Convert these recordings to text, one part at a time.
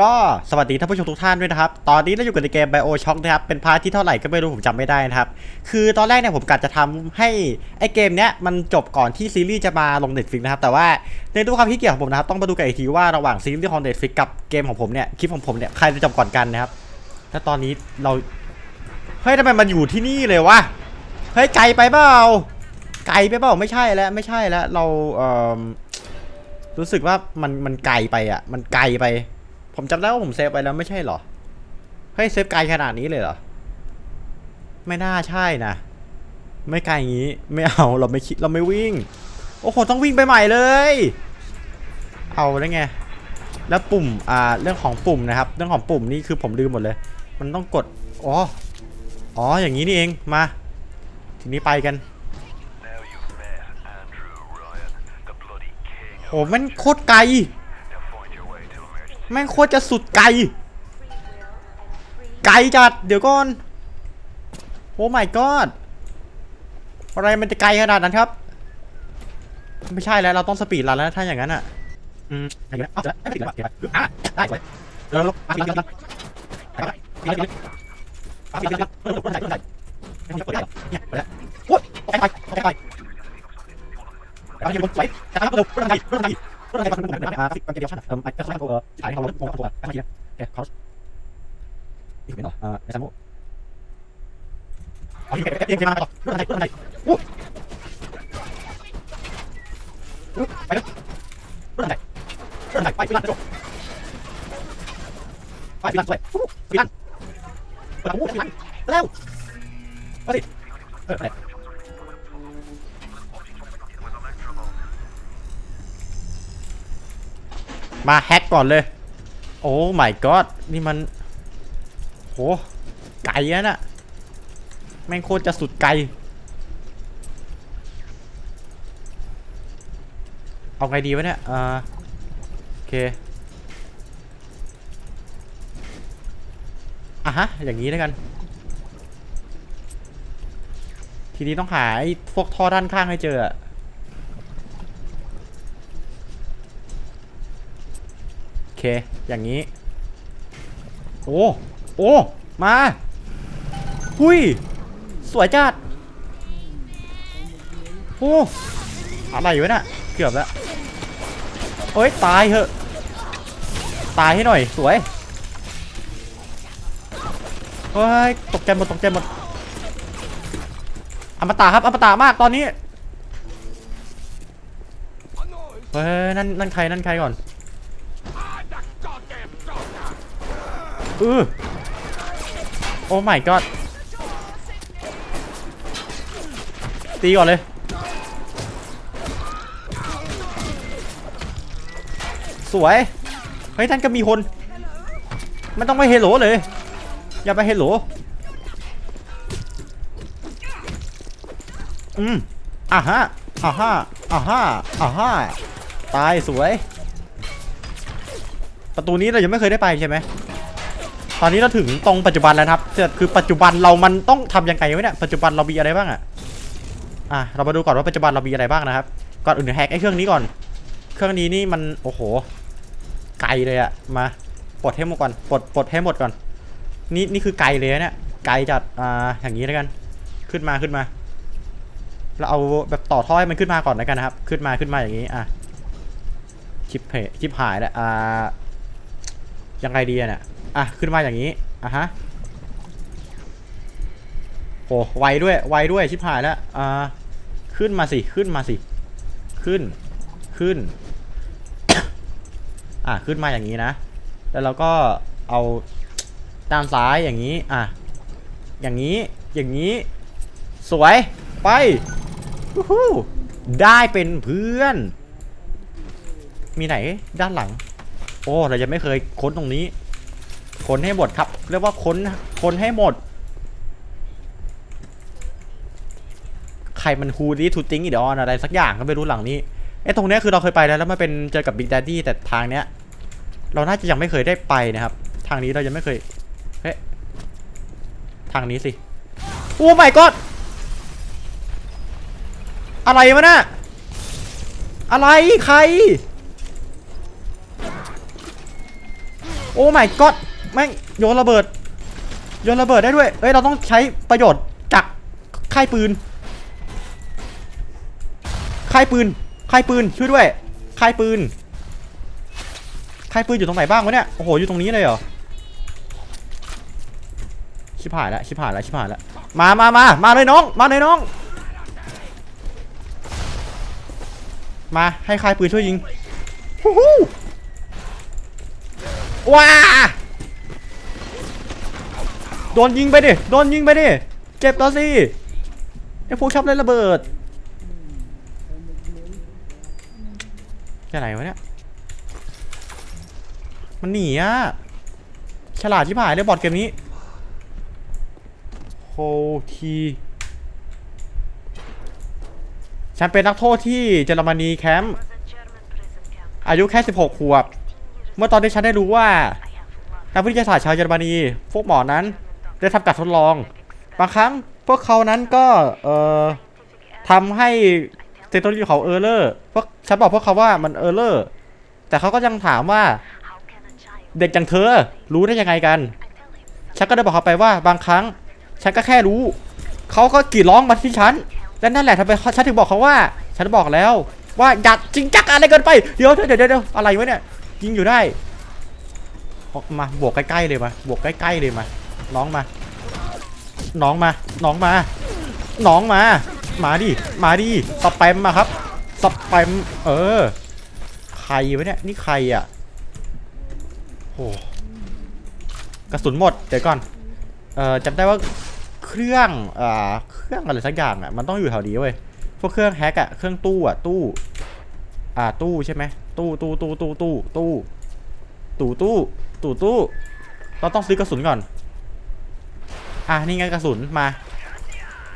ก็สวัสดีท่านผู้ชมทุกท่านด้วยนะครับ ตอนนี้เราอยู่กันในเกม Bio Shock นะครับ เป็นพาร์ทที่เท่าไหร่ก็ไม่รู้ผมจำไม่ได้นะครับ คือตอนแรกเนี่ยผมกะจะทำให้ไอ้เกมเนี้ยมันจบก่อนที่ซีรีส์จะมาลง Netflix นะครับ แต่ว่าในทุกความขี้เกียจของผมนะครับ ต้องมาดูกันอีกทีว่าระหว่างซีรีส์ของ Netflix กับเกมของผมเนี่ย คลิปของผมเนี่ย ใครจะจบก่อนกันนะครับ แล้วตอนนี้เรา เฮ้ยทำไมมันอยู่ที่นี่เลยวะ เฮ้ยไกลไปเปล่า ไกลไปเปล่า ไม่ใช่แล้วไม่ใช่แล้ว เราเอ่อรู้สึกว่ามันมันไกลไปอะ มันไกลไป ผมจำได้ว่าผมเซฟไปแล้วไม่ใช่เหรอ เฮ้ยเซฟไกลขนาดนี้เลยเหรอ ไม่น่าใช่นะ ไม่ไกลอย่างนี้ ไม่เอาเราไม่คิดเราไม่วิ่ง โอ้โหต้องวิ่งไปใหม่เลย เอาแล้วไง แล้วปุ่ม อ่า เรื่องของปุ่มนะครับ เรื่องของปุ่มนี่คือผมลืมหมดเลย มันต้องกด อ๋อ อ๋อ อย่างนี้นี่เอง มา ทีนี้ไปกันโอ้มันโคตรไกล แม่งโคตรจะสุดไกล ไกลจัด เดี๋ยวก่อน โอ้ไม่กอดอะไรมันจะไกลขนาดนั้นครับ ไม่ใช่แล้ว เราต้องสปีดรันแล้วถ้าอย่างนั้นอะ อืมอย่างนี้เอาจะได้ติดแล้วอะได้ไปเราลบไปไปไปไปไปมันจะเปิดได้เหรอเนี่ยเปิดแล้วโอ๊ยไปไปไปไปไปไปไปไปไปไปไปไปไปไปไปไปไปไปไป กันเดียวชั่นเอ่อไอ้ก็ใช้ตัวขายของเราลดตัวตัวไม่ใช่แกเขาอีกเป็นหรออ่าในสมุเอาที่เก็บเก็บเก็บมาต่อรถอะไรรถอะไรโอ้ไปเลยรถอะไรรถอะไรไปฟิลันจบไปฟิลันสวยฟิลันฟิลันฟิลันแล้วมาสิเออไร มาแฮกก่อนเลย โอ้ my god นี่มันโหไกลนะน่ะแม่งโคตรจะสุดไกล เอาไงดีวะเนี่ยอ่าโอเคอะฮะ อย่างนี้แล้วกัน ทีนี้ต้องหาไอ้พวกท่อด้านข้างให้เจอ อะโอเคอย่างนี้ โอ้ โอ้ มา หุย สวยจัด โอ้ อะไรวะน่ะ เกือบแล้วเอ้ย ตายเหอะ ตายให้หน่อย สวยเฮ้ย ตกใจหมด ตกใจหมด อมตะครับ อมตะมากตอนนี้ เฮ้ย นั่น นั่นใคร นั่นใครก่อน เออโอ้ my god ตีก่อนเลย สวย เฮ้ยท่านก็มีคน มันต้องไปเฮลโหลเลย อย่าไปเฮลโหลอืมอะฮะอะฮะอะฮะอะฮะตายสวย ประตูนี้เรายังไม่เคยได้ไปใช่ไหม ตอนนี้เราถึงตรงปัจจุบันแล้วครับคือปัจจุบันเรามันต้องทำยังไงวะเนี่ย ปัจจุบันเรามีอะไรบ้างอะอะ เรามาดูก่อนว่าปัจจุบันเรามีอะไรบ้างนะครับ ก่อนอื่นแฮกไอ้เครื่องนี้ก่อน เครื่องนี้นี่มัน โอ้โห ไกลเลยอะมา ปลดให้หมดก่อน ปลด ปลดให้หมดก่อน นี่นี่คือไกลเลยนะเนี่ย ไกลจัด อ่า อย่างนี้แล้วกัน ขึ้นมา ขึ้นมา เราเอาแบบต่อท่อให้มันขึ้นมาก่อนแล้วกันนะครับ ขึ้นมา ขึ้นมาอย่างนี้ อะ ชิปเพชิปหายแล้ว อ่า ยังไงดีอะเนี่ย อะขึ้นมาอย่างนี้อะฮะโหไวด้วยไวด้วยชิบหายแล้วอ่าขึ้นมาสิขึ้นมาสิขึ้นขึ้น อะขึ้นมาอย่างนี้นะ แล้วเราก็เอาด้านซ้ายอย่างนี้อะอย่างนี้อย่างนี้ สวยไปวู้ฮู้ได้เป็นเพื่อน มีไหนด้านหลัง โอ้เรายังไม่เคยค้นตรงนี้ ค้นให้หมดครับ เรียกว่าค้นค้นให้หมด ใครมันฮูดี้ทูติงอีดอนอะไรสักอย่างก็ไม่รู้หลังนี้ไอ้ตรงเนี้ยคือเราเคยไปแล้วแล้วมันเป็นเจอกับบิ๊ก d ดดดี้แต่ทางเนี้ย เราน่าจะยังไม่เคยได้ไปนะครับ ทางนี้เรายังไม่เคยเฮ้ยทางนี้สิโอ้ my god อะไรวะน่ะอะไรใคร โอ้ my god แม่งโยนระเบิด โยนระเบิดได้ด้วย เอ้ย เราต้องใช้ประโยชน์จากค่ายปืน ค่ายปืน ค่ายปืนช่วยด้วย ค่ายปืน ค่ายปืนอยู่ตรงไหนบ้างวะเนี่ย โอ้โห อยู่ตรงนี้เลยเหรอ ชิบหายแล้ว ชิบหายแล้ว ชิบหายแล้ว มามามามาเลยน้อง มาเลยน้อง มาให้ค่ายปืนช่วยยิงฮู้ฮู้ว้า โดนยิงไปดิ โดนยิงไปดิ เจ็บแล้วสิไอ้พวกชอบเล่นระเบิดจะไหนวะเนี่ย มันหนีอะ ฉลาดชิบหายเลยบอดเกมนี้โฮทีฉันเป็นนักโทษที่เยอรมนีแคมป์อายุแค่ 16 ขวบ เมื่อตอนที่ฉันได้รู้ว่านักวิทยาศาสตร์ชาวเยอรมนีพวกหมอนั้น ได้ทำการทดลอง บางครั้งพวกเขานั้นก็เอ่อทำให้เทคโนโลยีเขาเออร์เลอร์พวกฉันบอกพวกเขาว่ามันเออร์เลอร์แต่เขาก็ยังถามว่าเด็กอย่างเธอรู้ได้ยังไงกัน ฉันก็ได้บอกเขาไปว่าบางครั้ง ฉันก็แค่รู้ เขาก็กรีดร้องมาที่ฉัน และนั่นแหละทำไมฉันถึงบอกเขาว่า ฉันบอกแล้ว ว่าอย่าจริงจักอะไรเกินไป เดี๋ยวเดี๋ยวเดี๋ยวเดี๋ยวอะไรวะเนี่ยยิงอยู่ได้ออกมาบวกใกล้ๆเลยมาบวกใกล้ๆเลยมา น้องมา น้องมา น้องมา น้องมา มาดิ มาดิ สแปมมาครับ สแปม เออ ใครวะเนี่ย นี่ใครอะโอ้กระสุนหมด เดี๋ยวก่อน เอ่อจำได้ว่าเครื่องอ่าเครื่องอะไรสักอย่างอะ มันต้องอยู่แถวนี้เว้ย พวกเครื่องแฮกอะ เครื่องตู้อะ ตู้ อ่า ตู้ใช่ไหม ตู้ ตู้ ตู้ ตู้ ตู้ ตู้ ตู้ ตู้ ตู้ตู้เราต้องซื้อกระสุนก่อน อะนี่ไงกระสุนมา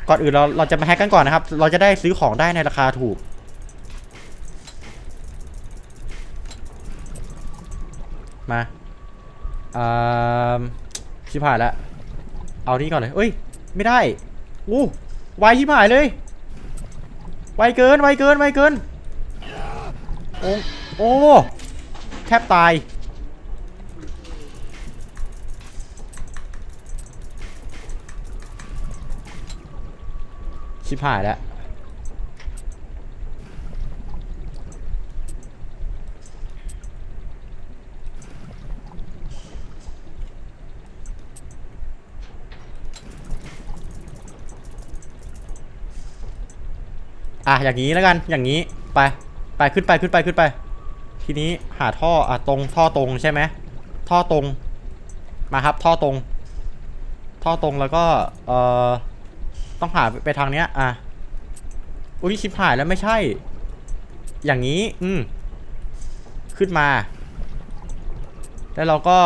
ก่อนอื่นเราเราจะมาแฮกกันก่อนนะครับ เราจะได้ซื้อของได้ในราคาถูก มาอ่าชิบหายแล้วเอานี่ก่อนเลยเอ้ย ไม่ได้อู้ไวชิบหายเลย ไวเกิน ไวเกิน ไวเกิน โอ้โอ้แทบตาย ชิบหายแล้วอะอย่างนี้แล้วกันอย่างนี้ไปไปขึ้นไปขึ้นไปขึ้นไป ทีนี้หาท่ออะตรงท่อตรงใช่ไหมท่อตรงมาครับท่อตรง ท่อตรงแล้วก็เอ่อ ต้องหาไปทางเนี้ย อะ อุ้ยชิบหายแล้วไม่ใช่ อย่างนี้ อืม ขึ้นมา แล้วเราก็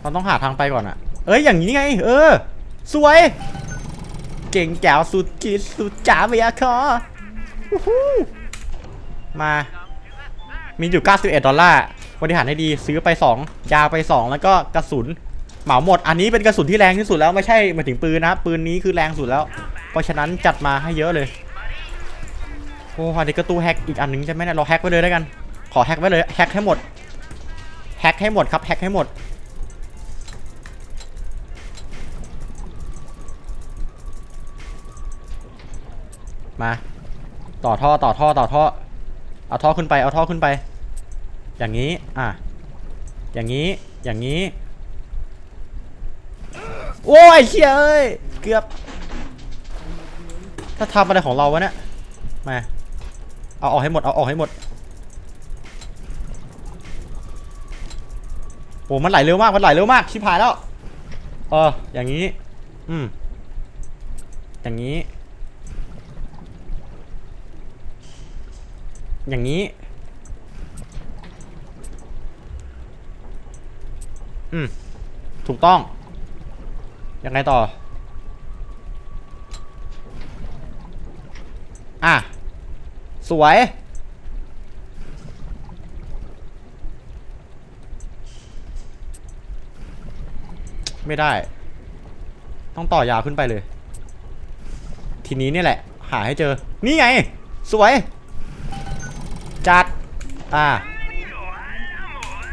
เราต้องหาทางไปก่อนอะเอ้ย อย่างนี้ไง เออ สวย เก่งแจ๋วสุดกิดสุดจ๋าเบียคอมา มีอยู่ 91 ดอลลาร์บริหารให้ดี ซื้อไป 2 ยาไป 2 แล้วก็กระสุน เหมาหมด อันนี้เป็นกระสุนที่แรงที่สุดแล้วไม่ใช่มาถึงปืนนะครับปืนนี้คือแรงสุดแล้ว เพราะฉะนั้นจัดมาให้เยอะเลยโอ้อันนี้ก็ตู้แฮกอีกอันหนึงใช่ไหมเนี่ยเราแฮกไว้เลยแล้วกัน ขอแฮกไว้เลยแฮกให้หมดแฮกให้หมดครับแฮกให้หมดมาต่อท่อต่อท่อต่อท่อเอาท่อขึ้นไปเอาท่อขึ้นไป อย่างนี้อะอย่างนี้อย่างนี้ โอ้ยเชี่ยเอ้ย เกือบ ถ้าทำอะไรของเราวะเนี่ย มา เอาออกให้หมด เอาออกให้หมด โอ้มันไหลเร็วมาก มันไหลเร็วมาก ชิบหายแล้ว เออ อย่างนี้ อืม อย่างนี้ อย่างนี้ อืม ถูกต้อง ยังไงต่อ อะ สวย ไม่ได้ ต้องต่อยาวขึ้นไปเลย ทีนี้เนี่ยแหละ หาให้เจอ นี่ไง สวย จัด อ่า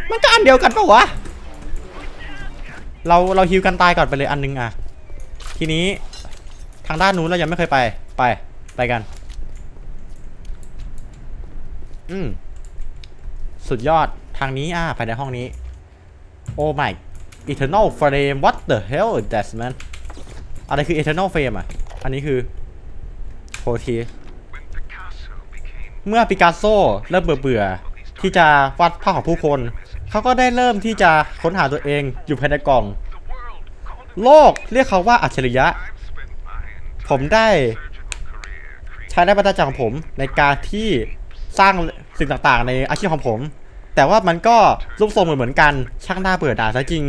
มันก็อันเดียวกันปะวะ เราเราฮิวกันตายก่อนไปเลยอันนึงอะ ทีนี้ทางด้านนู้นเรายังไม่เคยไปไปไปกัน อืมสุดยอดทางนี้อะภายในห้องนี้ โอ้ my eternal flame what the hell is that man อะไรคือ eternal flame อะ อันนี้คือโพทีเมื่อปิกัสโซเริ่มเบื่อเบื่อที่จะวาดภาพของผู้คน เขาก็ได้เริ่มที่จะค้นหาตัวเองอยู่ภายในกล่อง โลกเรียกเขาว่าอัจฉริยะ ผมได้ใช้ได้ประจักของผมในการที่สร้างสิ่งต่างๆ ในอาชีพของผม แต่ว่ามันก็รูปทรงเหมือนกัน ช่างน่าเบื่อหน่าซะจริง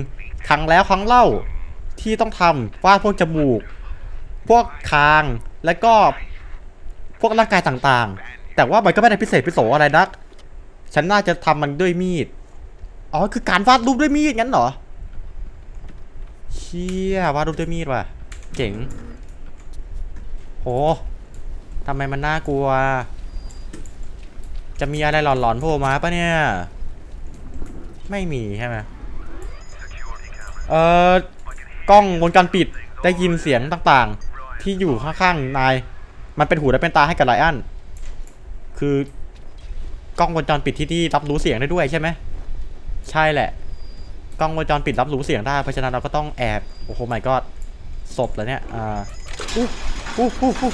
ครั้งแล้วครั้งเล่าที่ต้องทำวาดพวกจมูก พวกคาง และก็พวกร่างกายต่างๆ แต่ว่ามันก็ไม่ได้พิเศษพิโสอะไรนัก ฉันน่าจะทำมันด้วยมีด อ๋อคือการวาดรูปด้วยมีดงั้นเหรอเชี่ยวาดรูปด้วยมีดว่ะ เจ๋ง โหทำไมมันน่ากลัว จะมีอะไรหลอนๆโผล่มาปะเนี่ย ไม่มีใช่ไหมเอ่อกล้องวงจรปิดได้ยินเสียงต่างๆ ที่อยู่ข้างๆนาย มันเป็นหูและเป็นตาให้กับไลอ้อนคือกล้องวงจรปิดที่นี่รับรู้เสียงได้ด้วยใช่ไหม ใช่แหละ กล้องวงจรปิดรับรู้เสียงได้ เพราะฉะนั้นเราก็ต้องแอบ โอ้โห my god ศพแล้วเนี่ย อ่าอู้อู้อู้อู้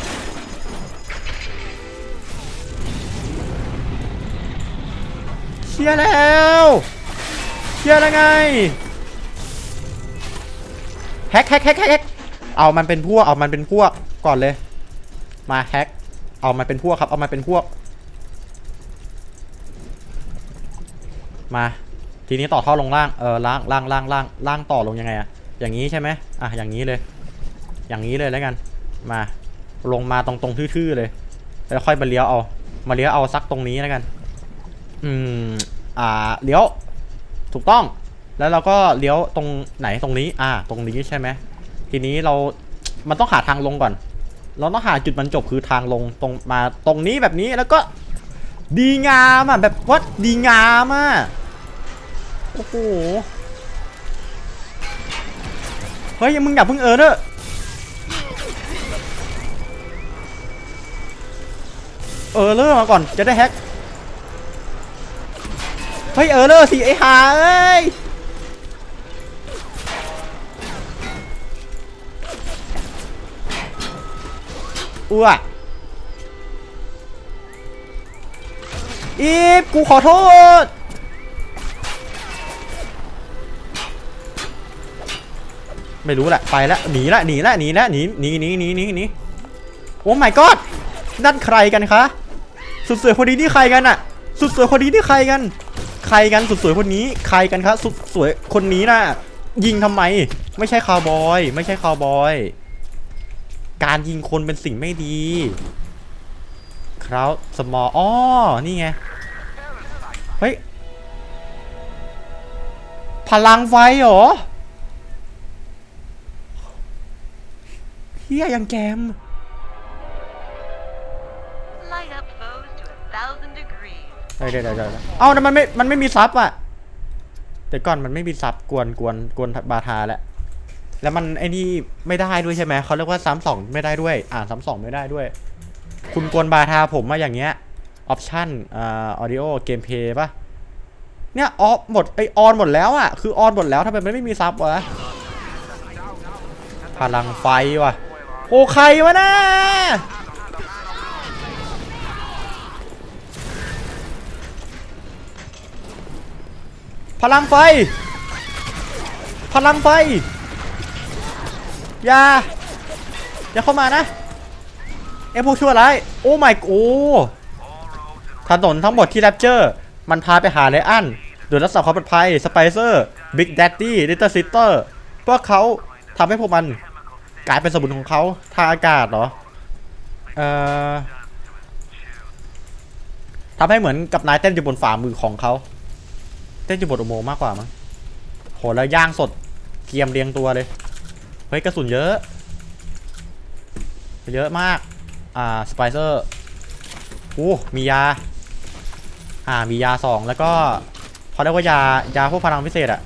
เชียร์แล้วเชียร์แล้วไงแฮกแฮกแฮกแฮกแฮกเอามันเป็นพวก เอามันเป็นพวก ก่อนเลย มาแฮก เอามันเป็นพวกครับ เอามันเป็นพวก มา ทีนี้ต่อท่อลงล่าง เออล่างล่างล่างล่างล่างต่อลงยังไงอะอย่างนี้ใช่ไหมอะ อย่างนี้เลย อย่างนี้เลยแล้วกัน มา ลงมาตรงตรงทื่อๆเลย แล้วค่อยมาเลี้ยวเอา มาเลี้ยวเอาซักตรงนี้แล้วกัน อืม อ่า เลี้ยว ถูกต้อง แล้วเราก็เลี้ยวตรงไหนตรงนี้ อ่า ตรงนี้ใช่ไหม ทีนี้เรา มันต้องหาทางลงก่อน เราต้องหาจุดบรรจบคือทางลงตรงมาตรงนี้แบบนี้แล้วก็ ดีงามอะแบบวัดดีงามอะ โอ้โห เฮ้ยมึงอย่าเพิ่งเออเนอเออเลอร์มาก่อนจะได้แฮก เฮ้ยเออเลอร์สิไอ้ห่าเอ้ยอ้วอีฟกูขอโทษ ไม่รู้แหละไปแล้วหนีละหนีละหนีละหนีหนีหนีหนีหนีหนีโอ้ my god นั่นใครกันคะสุดสวยคนนี้นี่ใครกันอะสุดสวยคนนี้นี่ใครกัน ใครกันสุดสวยคนนี้ใครกันคะสุดสวยคนนี้น่ะยิงทำไม ไม่ใช่คาวบอย ไม่ใช่คาวบอย การยิงคนเป็นสิ่งไม่ดีคราวสมออ๋อนี่ไงเฮ้ยพลังไฟเหรอ ฮียยังแกม Light up foes to a thousand degrees. เดี๋ยวเดี๋ยวเดี๋ยวเอ้าแต่มันไม่ มันไม่มีซับอะ เดี๋ยวก่อนมันไม่มีซับกวนกวนกวนบาทาแล้ว แล้วมันไอ้นี่ไม่ได้ด้วยใช่ไหม เขาเรียกว่าซ้ำสองไม่ได้ด้วย อ่านซ้ำสองไม่ได้ด้วย คุณกวนบาทาผมมาอย่างเงี้ย ออปชั่นอ่าออดิโอ เกมเพย์ป่ะ เนี่ยออฟหมดไอออนหมดแล้วอะ คือออนหมดแล้วทำไมมันไม่มีซับวะ พลังไฟว่ะ โอ้ใครวะนะพลังไฟ พลังไฟ อย่า อย่าเข้ามานะไอพวกชั่วร้าย โอ้ my โอ้ถนนทั้งหมดที่แรปเจอร์ มันพาไปหาไลอันโดยรักษาความปลอดภัย สไปเซอร์ บิ๊กแดดดี้ ลิตเติ้ลซิสเตอร์พวกเขาทำให้พวกมัน กลายเป็นสมุนของเขาทางอากาศเหรอ เอ่อทำให้เหมือนกับนายเต้นอยู่บนฝ่ามือของเขา เต้นอยู่บนอุโมงค์มากกว่ามั้งโหแล้วย่างสดเกียมเรียงตัวเลย เฮ้ยกระสุนเยอะ เยอะมาก อ่าสไปเซอร์โอ้มียา อ่ามียาสองแล้วก็เขาเรียกว่ายายาพวกพลังพิเศษอะ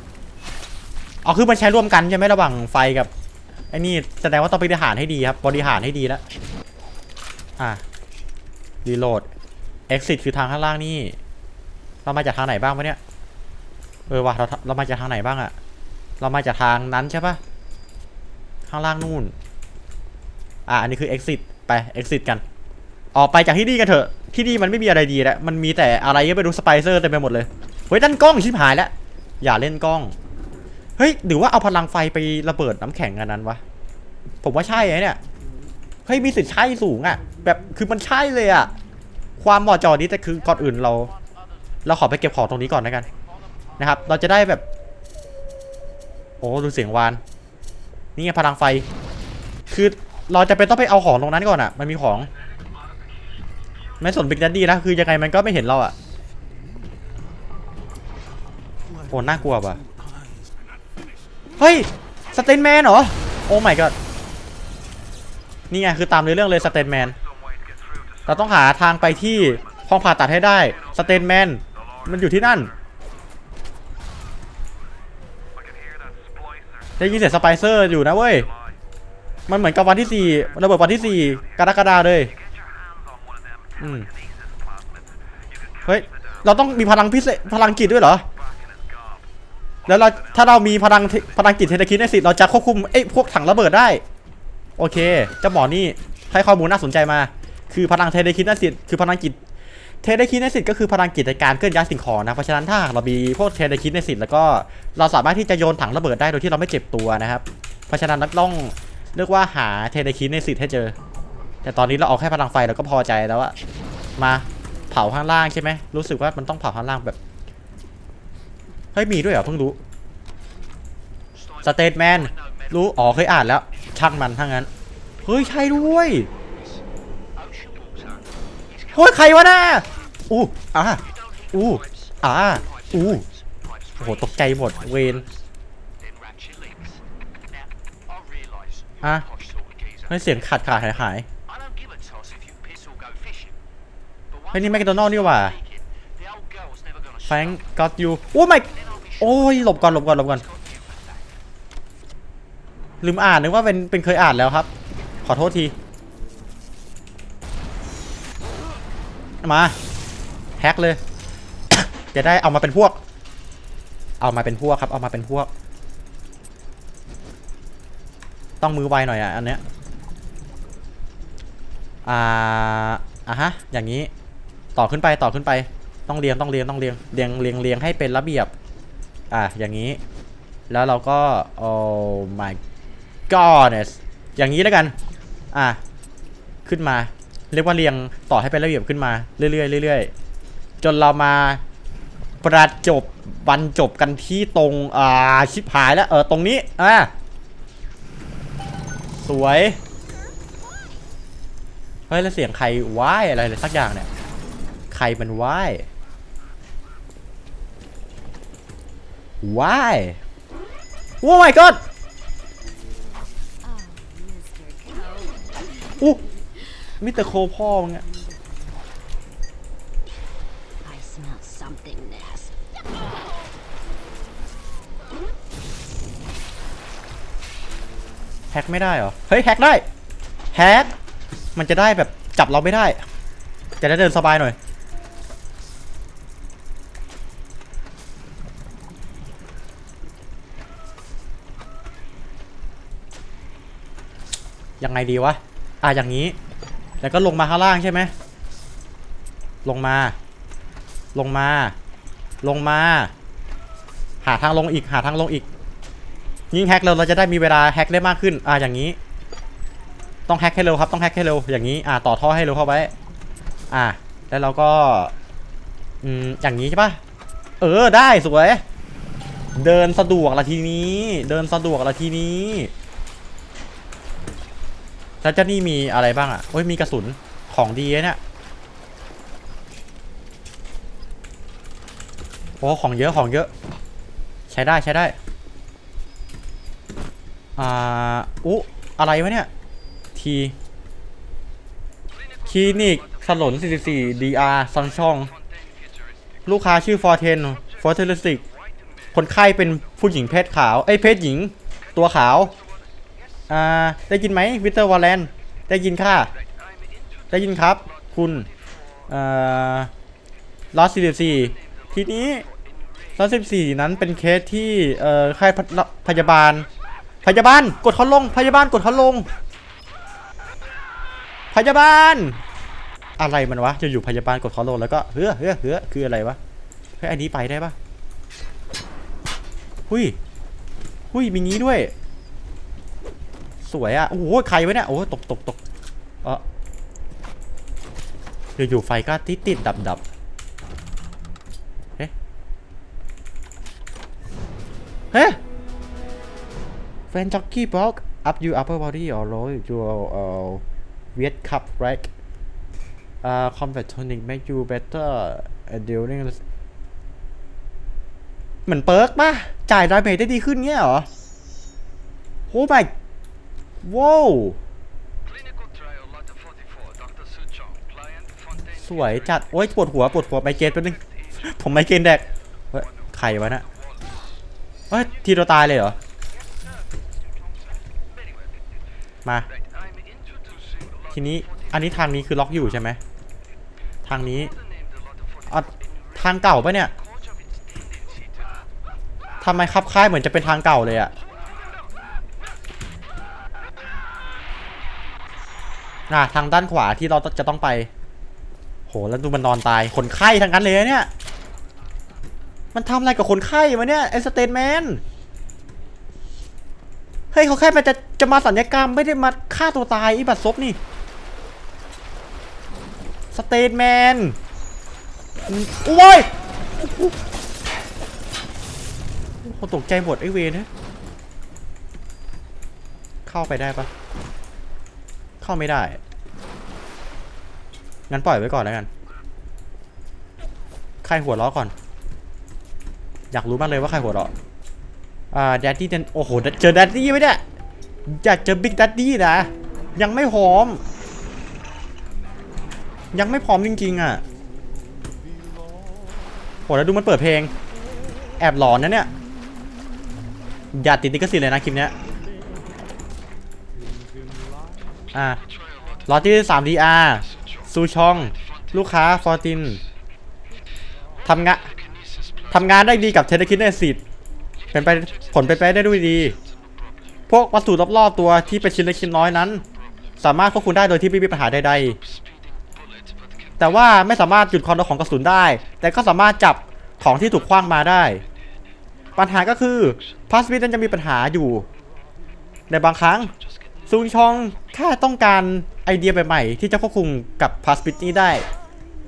อ๋อคือมันใช้ร่วมกันใช่ไหมระหว่างไฟกับ ไอ้นี่แสดงว่าต้องบริหารให้ดีครับ บริหารให้ดีแล้ว อะรีโหลด exit คือทางข้างล่างนี่ เรามาจากทางไหนบ้างวะเนี่ย เออวะเราเรามาจากทางไหนบ้างอะเรามาจากทางนั้นใช่ปะข้างล่างนู่น อะอันนี้คือ exit ไป exit กัน ออกไปจากที่นี่กันเถอะ ที่นี่มันไม่มีอะไรดีแล้ว มันมีแต่อะไรก็ไม่รู้สไปเซอร์เต็มไปหมดเลย เฮ้ยนั่นกล้องชิบหายแล้ว อย่าเล่นกล้อง เฮ้ยหรือว่าเอาพลังไฟไประเบิดน้ำแข็งอันนั้นวะผมว่าใช่ไอ้เนี่ยเฮ้ยมีสิทธิ์ใช่สูงอะแบบคือมันใช่เลยอะความเหมาะจอนี้แต่คือก่อนอื่นเรา เราขอไปเก็บของตรงนี้ก่อนแล้วกัน นะครับ เราจะได้แบบ โอ้ดูเสียงวาน นี่ไงพลังไฟ คือเราจะเป็นต้องไปเอาของตรงนั้นก่อนอะมันมีของไม่สนบิ๊กดัดดี้นะคือยังไงมันก็ไม่เห็นเราอะโอ้น่ากลัวว่ะ เฮ้ย สเตนแมนเหรอ โอ้ my god นี่ไงคือตามในเรื่องเลยสเตนแมน เราต้องหาทางไปที่ห้องผ่าตัดให้ได้ สเตนแมน มันอยู่ที่นั่น ได้ยินเสียงสไปเซอร์อยู่นะเว้ย มันเหมือนกับวันที่4ระเบิดวันที่ 4 กรกฎาเลย อืม เฮ้ย เราต้องมีพลังพิเศษ พลังจิตด้วยเหรอ แล้วเราถ้าเรามีพลังพลังจิตเทเลคินในสิทธิ์เราจะควบคุมไอ้พวกถังระเบิดได้ โอเคเจ้าหมอนี่ให้ข้อมูลน่าสนใจมา คือพลังเทเลคินในสิทธิ์คือพลังจิตเทเลคินในสิทธิ์ก็คือพลังจิตในการเคลื่อนย้ายสิ่งของนะเพราะฉะนั้นถ้าเรามีพวกเทเลคินในสิทธิ์แล้วก็เราสามารถที่จะโยนถังระเบิดได้โดยที่เราไม่เจ็บตัวนะครับ เพราะฉะนั้นเราต้องเรียกว่าหาเทเลคินในสิทธิ์ให้เจอ แต่ตอนนี้เราเอาแค่พลังไฟเราก็พอใจแล้วอะมาเผาข้างล่างใช่ไหมรู้สึกว่ามันต้องเผาข้างล่างแบบ ฮ้ยมีด้วยเหรอเพิ่งรู้สเตทแมนรู้อ๋อเคยอ่านแล้วช่างมันทั้งนั้นเฮ้ยใช่ด้วยเฮ้ยใครวะน่ะอู้อ่าอู้อ่าอู้โอ้โหตกใจหมดเวน Then wrap your legs. Now, I realise you're Ah. a posh sort of geezer. เฮ้ยเสียงขาดขาดหายหาย I don't give a toss if you piss or go fishing. But เฮ้ย once นี่ I'm แมคโดนัลด์นี่หว่า speaking, the old girl's never gonna แฟงก็อตยูโอ้ไม่ โอ้ยหลบก่อนหลบก่อนหลบก่อนลืมอ่านนึกว่าเป็นเป็นเคยอ่านแล้วครับ ขอโทษที มาแฮกเลย จะได้เอามาเป็นพวก เอามาเป็นพวกครับ เอามาเป็นพวก ต้องมือไวหน่อยอะอันเนี้ยอ่าอะฮะอย่างนี้ต่อขึ้นไปต่อขึ้นไปต้องเรียงต้องเรียงต้องเรียงเรียงเรียงเรียงให้เป็นระเบียบ อะอย่างนี้ แล้วเราก็โอ้ my godness อย่างนี้แล้วกัน อะขึ้นมา เรียกว่าเรียงต่อให้เป็นระเบียบขึ้นมา เรื่อยๆเรื่อยๆจนเรามาประจบบรรจบกันที่ตรงอ่าชิบหายแล้วเออตรงนี้อะสวยเฮ้ยแล้วเสียงใครว้ายอะไรเลยสักอย่างเนี่ยใครมันว้าย ว้ายโอ้ my god อู้มิสเตอร์โคพ่อมึงอะ I smell something nasty. แฮกไม่ได้เหรอ เฮ้ยแฮกได้ แฮก มันจะได้แบบจับเราไม่ได้ จะได้เดินสบายหน่อย ยังไงดีวะ อะอย่างนี้ แล้วก็ลงมาข้างล่างใช่ไหม ลงมา ลงมา ลงมา หาทางลงอีก หาทางลงอีก ยิ่งแฮกเร็วเราจะได้มีเวลาแฮกได้มากขึ้น อ่าอย่างนี้ ต้องแฮกให้เร็วครับ ต้องแฮกให้เร็ว อย่างนี้ อ่าต่อท่อให้เร็วเข้าไว้ อ่าแล้วเราก็ อืม อย่างนี้ใช่ปะเออ ได้สวย เดินสะดวกละทีนี้ เดินสะดวกละทีนี้ แล้วเจ้านี่มีอะไรบ้างอะโอ้ยมีกระสุนของดีนะเนี่ยโอ้ของเยอะของเยอะ ใช้ได้ใช้ได้ อ่าอุ๊อะไรวะเนี่ย ทีคลินิกถนน44 DR ซันช่อง ลูกค้าชื่อฟอร์เทนฟอร์เทลสิกคนไข้เป็นผู้หญิงเพศขาว เอ้ยเพศหญิง ตัวขาว อ่าได้ยินไหมวิเตอร์วอลเลนได้ยินค่ะ ได้ยินครับ คุณอ่าลอสสี่สี่ทีนี้ลอสสิบสี่นั้นเป็นเคสที่เอ่อค่ายพพยาบาล พยาบาลกดเขาลง พยาบาลกดเขาลง พยาบาล อะไรมันวะจะอยู่พยาบาลกดเขาลงแล้วก็เฮ้อเฮ้อเฮ้อคืออะไรวะเฮ้ยอันนี้ไปได้ปะหุยหุยมีงี้ด้วย สวยอะโอ้โห ใครวะเนี่ย โอ้โหตกตกตกเอออยู่ๆไฟก็ติดติดดับดับเฮ้เฮ้แฟนจ็อกกี้บล็อก up you upper body or low your uh, weight cup right uh combat tonic make you better at dealing เหมือนเปิร์กป่ะ จ่ายดาเมจได้ดีขึ้นเงี้ยเหรอโอ้ my ว้าว Clinical trial lot 44, Dr. Suchong, client Fontaine. สวยจัด โอ๊ยปวดหัวปวดหัวไมเกรนแป๊บนึง ผมไมเกรนแดกเฮ้ยใครวะน่ะเฮ้ยทีเราตายเลยเหรอ มา Right, I'm introducing lot ทีนี้อันนี้ทางนี้คือล็อกอยู่ใช่ไหม ทางนี้ named the lot 44. อะทางเก่าปะเนี่ย Coach of its tendency to ทำไมคับค่ายเหมือนจะเป็นทางเก่าเลยอะ น่ะทางด้านขวาที่เราจะต้องไป โหแล้วดูมันนอนตายคนไข้ทั้งนั้นเลยเนี่ย มันทำอะไรกับคนไข้วะเนี่ยไอสเตนแมนเฮ้ยเขาแค่มาจะจะมาสัญญกรรมไม่ได้มาฆ่าตัวตายอ้บัตซบนี่สเตนแมนโอ้ยเขาตกใจหมดไอเวนะเข้าไปได้ปะ เข้าไม่ได้ งั้นปล่อยไว้ก่อนแล้วกัน ใครหัวเราะก่อน อยากรู้มากเลยว่าใครหัวเราะอ่าแดดดี้เดนโอ้โห เจอแดดดี้ไหมเนี่ยอยากเจอบิ๊กแดดดี้นะ ยังไม่พร้อม ยังไม่พร้อมจริงๆอะโหแล้วดูมันเปิดเพลง แอบหลอนนะเนี่ย อย่าติดนิกสิทธิ์เลยนะคลิปเนี้ย อะลอตที่ 3DR ซูชอง ลูกค้าฟอร์ตินทำงานทำงานได้ดีกับเทเลคินเนสิตเป็นไปผลเป็นไปได้ด้วยดี พวกวัตถุรอบๆตัวที่เป็นชิ้นเล็กชิ้นน้อยนั้น สามารถควบคุมได้โดยที่ไม่มีปัญหาใดๆ แต่ว่าไม่สามารถหยุดความเร็วของกระสุนได้ แต่ก็สามารถจับของที่ถูกคว้างมาได้ ปัญหาก็คือพาสมิดนั้นจะมีปัญหาอยู่ ในบางครั้ง ซูงชองแค่ต้องการไอเดียใหม่ๆที่จะควบคุมกับพาสมิดนี้ได้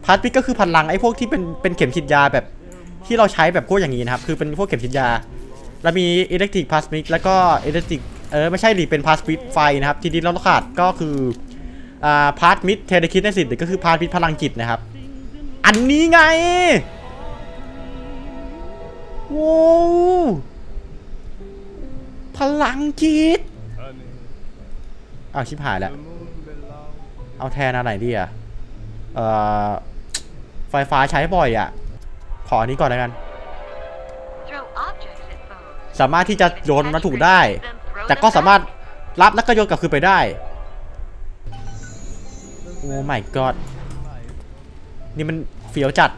พาสมิดก็คือพลังไอพวกที่เป็นเป็นเข็มฉีดยาแบบที่เราใช้แบบพวกอย่างนี้นะครับ คือเป็นพวกเข็มฉีดยา แล้วมีอิเล็กทริกพาสมิดแล้วก็อิเล็กทริกเออไม่ใช่หรือเป็นพาสมิดไฟนะครับ ที่ดินเราขาดก็คืออ่าพาสมิดเทเลคินเนสิตหรือก็คือพาสมิดพลังจิตนะครับ อันนี้ไงว้าวพลังจิต เอาชิบหายแล้ว เอาแทนอะไรดีอะ เอ่อ ไฟฟ้าใช้บ่อยอะ ขออันนี้ก่อนแล้วกัน สามารถที่จะโยนวัตถุได้ แต่ก็สามารถรับแล้วก็โยนกลับคืนไปได้ โอ้ my god นี่มันเฟี้ยวจัด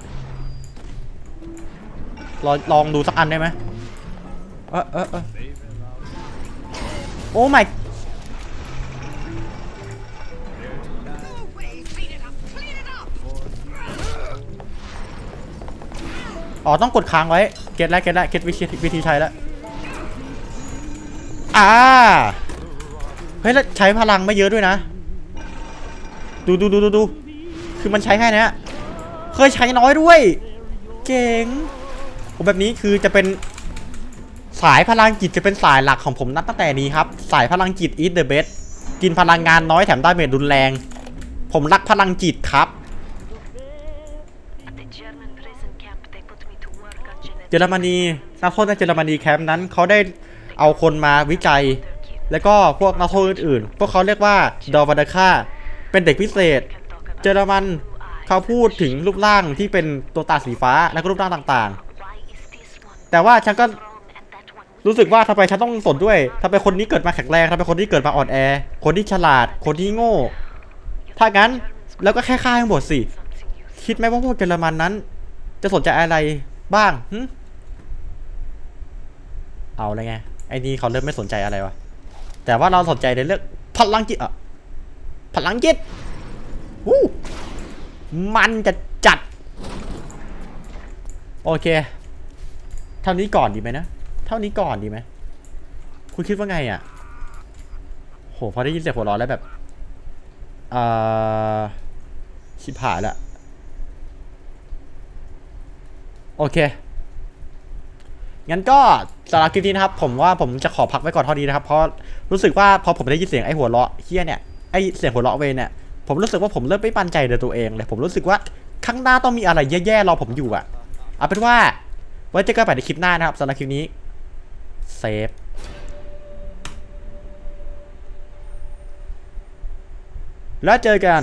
ลองลองดูสักอันได้ไหมเออเออเออโอ้ my อ๋อ ต้องกดค้างไว้ เก็ตแล้วเก็ตแล้วเก็ตวิธีวิธีใช้แล้วอ่า เฮ้ย แล้วใช้พลังไม่เยอะด้วยนะ ดูดูดูดูดูคือมันใช้แค่นี้เคยใช้น้อยด้วยเจ๋งผมแบบนี้คือจะเป็นสายพลังจิตจะเป็นสายหลักของผมนับตั้งแต่นี้ครับ สายพลังจิต is the best กินพลังงานน้อยแถมได้เมจรุนแรง ผมรักพลังจิตครับ เยอรมนีนักโทษในเยอรมนีแคมป์นั้นเขาได้เอาคนมาวิจัย แล้วก็พวกนักโทษอื่นๆ พวกเขาเรียกว่าดอวัดคาเป็นเด็กพิเศษ เยอรมันเขาพูดถึงรูปร่างที่เป็นตัวตาสีฟ้าและก็รูปร่างต่าง Why is แต่ว่าฉันก็รู้สึกว่าทำไมฉันต้องสนด้วยทำไมคนนี้เกิดมาแข็งแรงทำไมคนนี้เกิดมาอ่อนแอ คนที่ฉลาด คนที่โง่ ถ้างั้นแล้วก็แค่ฆ่าให้หมดสิ คิดไหมว่าพวกเยอรมันนั้น จะสนใจอะไรบ้างหึ เอาเลยไง ไอ้นี่เขาเริ่มไม่สนใจอะไรวะ แต่ว่าเราสนใจในเรื่องพลังจิตอะพลังจิตวู้มันจะจัด โอเค เท่านี้ก่อนดีไหมนะ เท่านี้ก่อนดีไหม คุณคิดว่าไงอะ โห พอได้ยินเสียงหัวเร้อนแล้วแบบ เอ่อ ชิบหายละ โอเค งั้นก็สำหรับคลิปนี้นะครับผมว่าผมจะขอพักไว้ก่อนเท่านี้นะครับเพราะรู้สึกว่าพอผมได้ยินเสียงไอ้หัวเราะเฮี้ยเนี่ยไอ้เสียงหัวเราะเวเนี่ยผมรู้สึกว่าผมเริ่มไม่ปันใจในตัวเองเลยผมรู้สึกว่าข้างหน้าต้องมีอะไรแย่ๆรอผมอยู่อะเอาเป็นว่าไว้เจอกันใหม่ในคลิปหน้านะครับสำหรับคลิปนี้เซฟแล้วเจอกัน